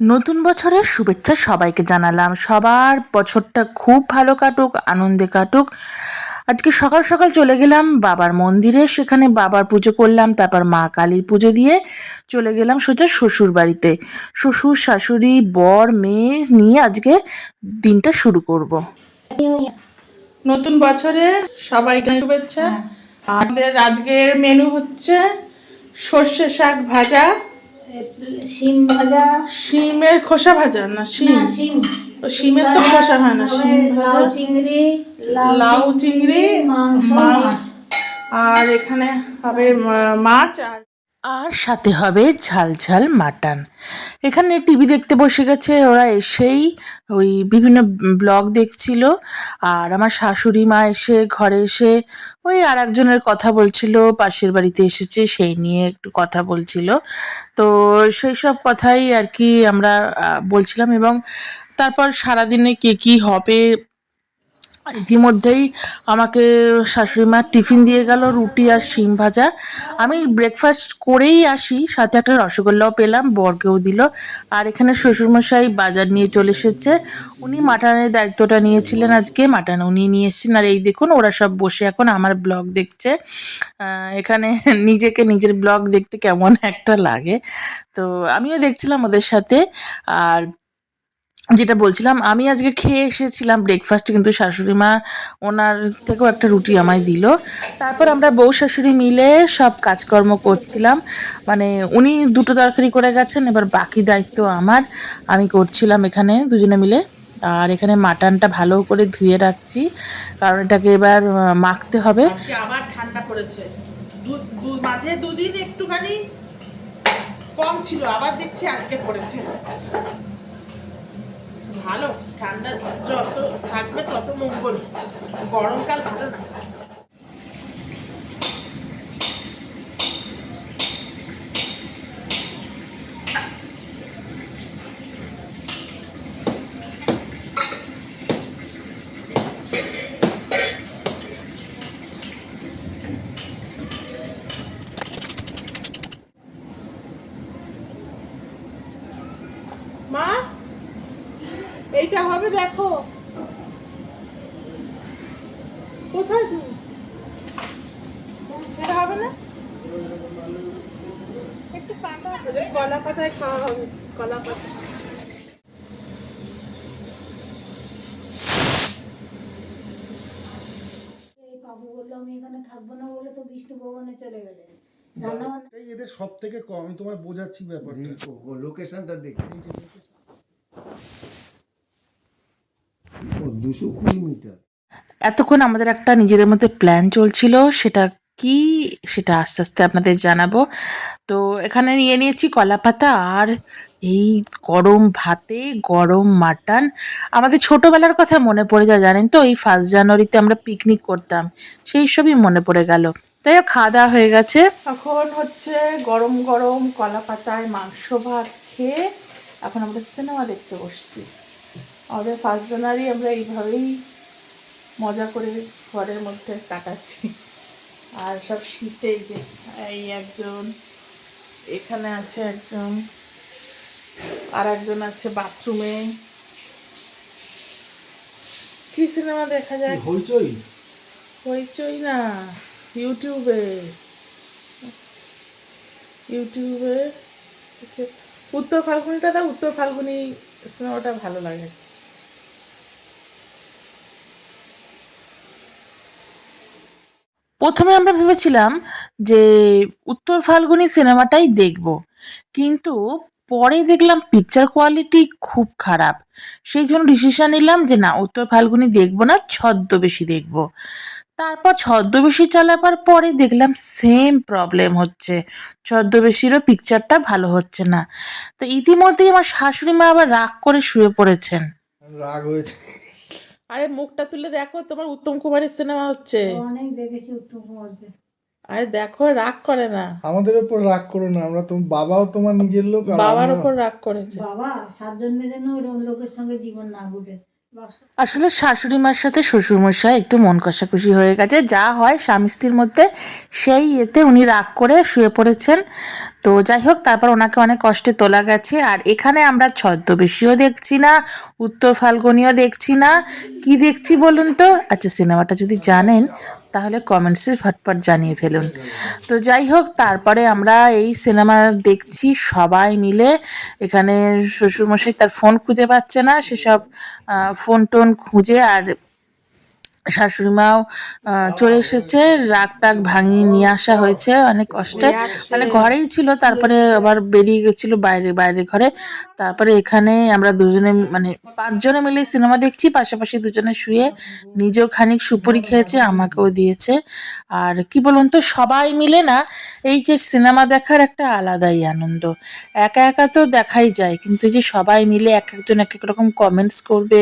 নতুন বছরের শুভেচ্ছা সবাইকে জানালাম। সবার বছরটা খুব ভালো কাটুক আনন্দে কাটুক। আজকে সকাল সকাল চলে গেলাম বাবার মন্দিরে। সেখানে বাবার পুজো করলাম তারপর মা কালীর পুজো দিয়ে চলে গেলাম সোজা শ্বশুর বাড়িতে। শ্বশুর শাশুড়ি বর মেয়ে নিয়ে আজকে দিনটা শুরু করব। নতুন বছরে সবাইকে শুভেচ্ছা। আমাদের আজকের মেনু হচ্ছে সর্ষে শাক ভাজা। শিম ভাজা। শিমের খোসা ভাজা না শিম? শিম। শিমের তো খোসা হয় না শিম লাউ চিংড়ি লাউ চিংড়ি মাছ। আর এখানে হবে মাছ আর আর সাথে হবে ঝাল ঝাল মাটন। এখানে টিভি দেখতে বসে গেছে, ওরা এসেই ওই বিভিন্ন ব্লগ দেখছিল। আর আমার শাশুড়ি মা এসে, ঘরে এসে ওই আর একজনের কথা বলছিল, পাশের বাড়িতে এসেছে, সেই নিয়ে একটু কথা বলছিল। তো সেই সব কথাই আর কি আমরা বলছিলাম এবং তারপর সারাদিনে কে কী হবে ইতিমধ্যেই আমাকে শাশুড়ি মা টিফিন দিয়ে গেল, রুটি আর শিম ভাজা। আমি ব্রেকফাস্ট করেই আসি, সাথে একটা রসগোল্লাও পেলাম, বরকেও দিল। আর এখানে শ্বশুরমশাই বাজার নিয়ে চলে এসেছে। উনি মাটনের দায়িত্বটা নিয়েছিলেন আজকে, মাটন উনি নিয়ে এসেছেন। আর এই দেখুন, ওরা সব বসে এখন আমার ব্লগ দেখছে। এখানে নিজেকে নিজের ব্লগ দেখতে কেমন একটা লাগে। তো আমিও দেখছিলাম ওদের সাথে। আর যেটা বলছিলাম, আমি আজকে খেয়ে এসেছিলাম ব্রেকফাস্টে কিন্তু শাশুড়ি মা ওনার থেকেও একটা রুটি আমায় দিল। তারপর আমরা বউ শাশুড়ি মিলে সব কাজকর্ম করছিলাম। মানে উনি দুটো তরকারি করে গেছেন, এবার বাকি দায়িত্ব আমার। আমি করছিলাম এখানে দুজনে মিলে। আর এখানে মাটনটা ভালো করে ধুয়ে রাখছি, কারণ এটাকে এবার মাখতে হবে। আবার ঠান্ডা পড়েছে। মাঝে দুদিন একটুখানি কম ছিল, আবার দেখছি আজকে পড়েছে। ভালো ঠান্ডা যত থাকবে তত মঙ্গল। গরমকাল ভালো। হবে দেখো। কোথায় তুমি? এটা হবে না? একটু কাটা কলা পাতায় খাওয়া হবে কলা পাতা। বলল আমি এখানে থাকব না বলে তো বিষ্ণু ভবনে চলে গেলেন। রান্না এটাই এদের সব থেকে কম আমি তোমায় বোঝাচ্ছি ব্যাপারটা। লোকেশনটা দেখি এই যে location। ও দুশো কুড়ি মিটার। এতক্ষণ আমাদের একটা নিজেদের মধ্যে প্ল্যান চলছিল সেটা কি সেটা আস্তে আস্তে আপনাদের জানাব। তো এখানে নিয়ে নিয়েছি কলা পাতা আর এই গরম ভাতে গরম মাটন। আমাদের ছোটোবেলার কথা মনে পড়ে যায় জানেন তো? এই ফার্স্ট জানুয়ারিতে আমরা পিকনিক করতাম সেই সবই মনে পড়ে গেল। তাই হোক, খাওয়া দাওয়া হয়ে গেছে। এখন হচ্ছে গরম গরম কলা পাতায় মাংস ভাত খেয়ে এখন আমরা সিনেমা দেখতে বসছি। আমাদের ফার্স্ট জানুয়ারি আমরা এইভাবেই মজা করে ঘরের মধ্যে কাটাচ্ছি। আর সব শীতে যে এই একজন এখানে আছে একজন আর একজন আছে বাথরুমে। কি সিনেমা দেখা যায়? হইচই? হইচই না ইউটিউবে। ইউটিউবে উত্তর ফাল্গুনিটা দাও উত্তর ফাল্গুনি সিনেমাটা ভালো লাগে। প্রথমে আমরা ভেবেছিলাম যে উত্তর ফাল্গুনি সিনেমাটাই দেখব। কিন্তু পরে দেখলাম পিকচার কোয়ালিটি খুব খারাপ। সেই জন্য ডিসিশন নিলাম যে না, উত্তর ফাল্গুনি দেখব না, ছদ্মবেশী দেখব। তারপর ছদ্মবেশী চালাবার পরে দেখলাম সেম প্রবলেম হচ্ছে। ছদ্মবেশীরও পিকচারটা ভালো হচ্ছে না। তো ইতিমধ্যেই আমার শাশুড়ি মা আবার রাগ করে শুয়ে পড়েছেন। রাগ হয়েছে। আরে মুখটা তুলে দেখো তোমার উত্তম কুমারের সিনেমা হচ্ছে। অনেক দেখেছি উত্তম কুমারকে আরে দেখো রাগ করে না। আমাদের উপর রাগ করো না আমরা তোমার বাবাও তোমার নিজের লোক বাবার উপর ওপর রাগ করেছে। বাবা সাত জন্মে যেন ওরকম লোকের সঙ্গে জীবন না ঘুরে আসলে শাশুড়ি মার সাথে শ্বশুরমশাই একটু মন কষাকষি হয়ে গেছে। যা হয় স্বামী স্ত্রীর মধ্যে সেই এতে উনি রাগ করে শুয়ে পড়েছেন। তো যাই হোক, তারপর ওনাকে অনেক কষ্টে তোলা গেছে। আর এখানে আমরা ছদ্মবেশীও দেখছি না, উত্তর ফাল্গুনিও দেখছি না। কি দেখছি বলুন তো? আচ্ছা সিনেমাটা যদি জানেন তাহলে কমেন্টসে ফটফট জানিয়ে ফেলুন। তো যাই হোক, তারপরে আমরা এই সিনেমা দেখছি সবাই মিলে। এখানে শ্বশুরমশাই তার ফোন খুঁজে পাচ্ছে না, সেসব ফোন টোন খুঁজে আর শাশুড়ি মাও চলে এসেছে রাগ টাগ ভাঙিয়ে নিয়ে আসা হয়েছে অনেক কষ্টে। মানে ঘরেই ছিল তারপরে আবার বেরিয়ে গেছিল বাইরে বাইরে ঘরে। তারপরে এখানে আমরা দুজনে মানে পাঁচজনে মিলে সিনেমা দেখছি পাশাপাশি দুজনে শুয়ে নিজেও খানিক সুপুরি খেয়েছে আমাকেও দিয়েছে। আর কি বলুন তো সবাই মিলে না এই যে সিনেমা দেখার একটা আলাদাই আনন্দ। একা একা তো দেখাই যায় কিন্তু এই যে সবাই মিলে এক একজন এক এক রকম কমেন্টস করবে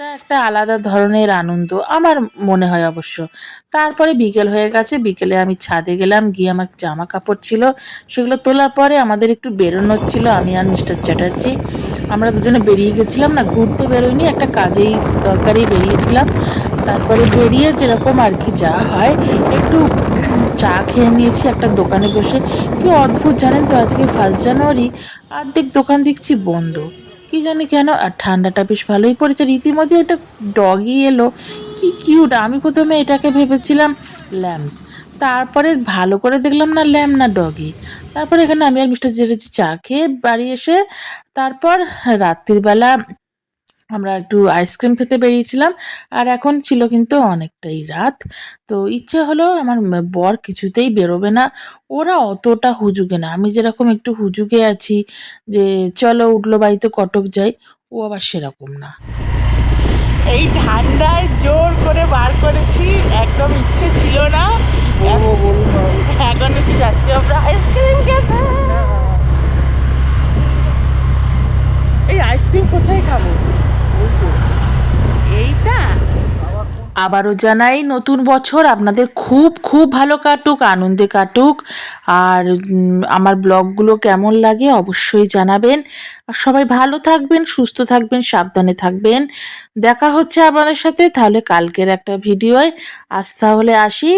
সেইটা একটা আলাদা ধরনের আনন্দ আমার মনে হয় অবশ্য। তারপরে বিকেল হয়ে গেছে, বিকেলে আমি ছাদে গেলাম, গিয়ে আমার জামা কাপড় ছিল, সেগুলো তোলার পরে আমাদের একটু বেরোনোর ছিল, আমি আর মিস্টার চ্যাটার্জি। আমরা দুজনে বেরিয়ে গেছিলাম, না ঘুরতে বেরোয়নি একটা কাজেই দরকারেই বেরিয়েছিলাম। তারপরে বেরিয়ে যেরকম আর কি যা হয়, একটু চা খেয়ে নিয়েছি একটা দোকানে বসে। কি অদ্ভুত জানেন তো, আজকে ফার্স্ট জানুয়ারি অর্ধেক দোকান দেখছি বন্ধ। কি জানি কেন, আর ঠান্ডাটা বেশ ভালোই পড়েছে। রীতিমধ্যে একটা ডগি এলো। কি কিউট আমি প্রথমে এটাকে ভেবেছিলাম ল্যাম্প তারপরে ভালো করে দেখলাম না ল্যাম্প না ডগি তারপরে এখানে আমি আর মিস্টার জেরেছি চা খেয়ে বাড়ি এসে, তারপর রাত্রিবেলা আমরা একটু আইসক্রিম খেতে বেরিয়েছিলাম আর এখন ছিল কিন্তু অনেকটাই রাত। তো ইচ্ছে হলো আমার বর কিছুতেই বেরোবে না ওরা অতটা হুজুগে না। আমি যেরকম একটু হুজুগে আছি যে চলো উঠল বাড়িতে কটক যাই। ও আবার সেরকম না। এই ঠান্ডায় জোর করে বার করেছি একদম ইচ্ছে ছিল না। এখন একটু যাচ্ছি আমরা আইসক্রিম খেতে। এই আইসক্রিম কোথায় খাব? এইটা? আবারও জানাই, নতুন বছর আপনাদের খুব খুব ভালো কাটুক, আনন্দে কাটুক। আর আমার ব্লগগুলো কেমন লাগে অবশ্যই জানাবেন। আর সবাই ভালো থাকবেন, সুস্থ থাকবেন, সাবধানে থাকবেন। দেখা হচ্ছে আপনাদের সাথে তাহলে কালকের একটা ভিডিওয়। আজ তাহলে আসি।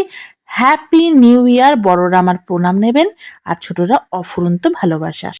হ্যাপি নিউ ইয়ার বড়রা আমার প্রণাম নেবেন। আর ছোটরা অফুরন্ত ভালোবাসা।